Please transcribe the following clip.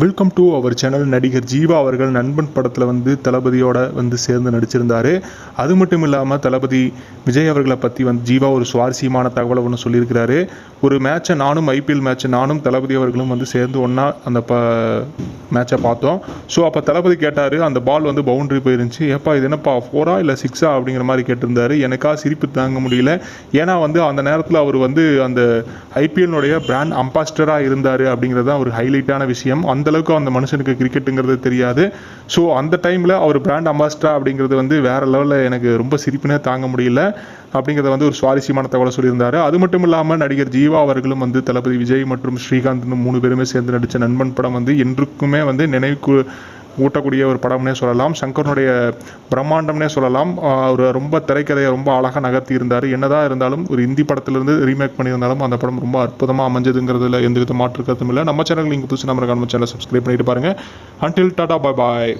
Welcome to our channel நடிகர் ஜீவா அவர்கள். நண்பன் படத்தில் வந்து தளபதியோட வந்து சேர்ந்து நடிச்சிருந்தார். அது மட்டும் இல்லாமல் தளபதி விஜய் அவர்களை பற்றி வந்து ஜீவா ஒரு சுவாரஸ்யமான தகவலை ஒன்று சொல்லியிருக்கிறாரு. ஒரு மேட்சை நானும் ஐபிஎல் மேட்ச்சை நானும் தளபதி அவர்களும் வந்து சேர்ந்து ஒன்றா அந்த ப மேட்சை பார்த்தோம். ஸோ அப்போ தளபதி கேட்டார் அந்த பால் வந்து பவுண்டரி போயிருந்துச்சு. ஏப்பா இது என்னப்பா ஃபோரா இல்லை சிக்ஸா அப்படிங்கிற மாதிரி கேட்டிருந்தாரு. எனக்கா சிரிப்பு தாங்க முடியல. ஏன்னா வந்து அந்த நேரத்தில் அவர் வந்து அந்த ஐபிஎல்னுடைய பிராண்ட் அம்பாஸ்டராக இருந்தார் அப்படிங்கிறது தான் ஒரு ஹைலைட்டான விஷயம். அந்த அளவுக்கு அந்த மனுஷனுக்கு கிரிக்கெட்டுங்கிறது தெரியாது. ஸோ அந்த டைமில் அவர் பிராண்ட் அம்பாஸ்டரா அப்படிங்கிறது வந்து வேற லெவலில் எனக்கு ரொம்ப சிரிப்பினே தாங்க முடியல. அப்படிங்கிறத வந்து ஒரு சுவாரஸ்யமான தகவலை சொல்லியிருந்தாரு. அது மட்டும் இல்லாமல் நடிகர் ஜீவா அவர்களும் வந்து தளபதி விஜய் மற்றும் ஸ்ரீகாந்த் மூணு பேருமே சேர்ந்து நடித்த நண்பன் படம் வந்து என்றுக்குமே வந்து நினைவுக்கு ஊட்டக்கூடிய ஒரு படம்னே சொல்லலாம். சங்கரனுடைய பிரம்மாண்டம்னே சொல்லலாம். அவர் ரொம்ப திரைக்கதையை ரொம்ப அழகாக நகர்த்தி இருந்தார். என்னதான் இருந்தாலும் ஒரு இந்தி படத்திலிருந்து ரீமேக் பண்ணியிருந்தாலும் அந்த படம் ரொம்ப அற்புதமாக அமைஞ்சதுங்கிறதுல எந்த வித மாற்று கருத்தும் இல்லை. நம்ம சேனல் நீங்கள் புதுசு நம்ம நம்ம சேனல் சப்ஸ்கிரைப் பண்ணிட்டு பாருங்கள் அன்டில் டாடா பாய் பாய்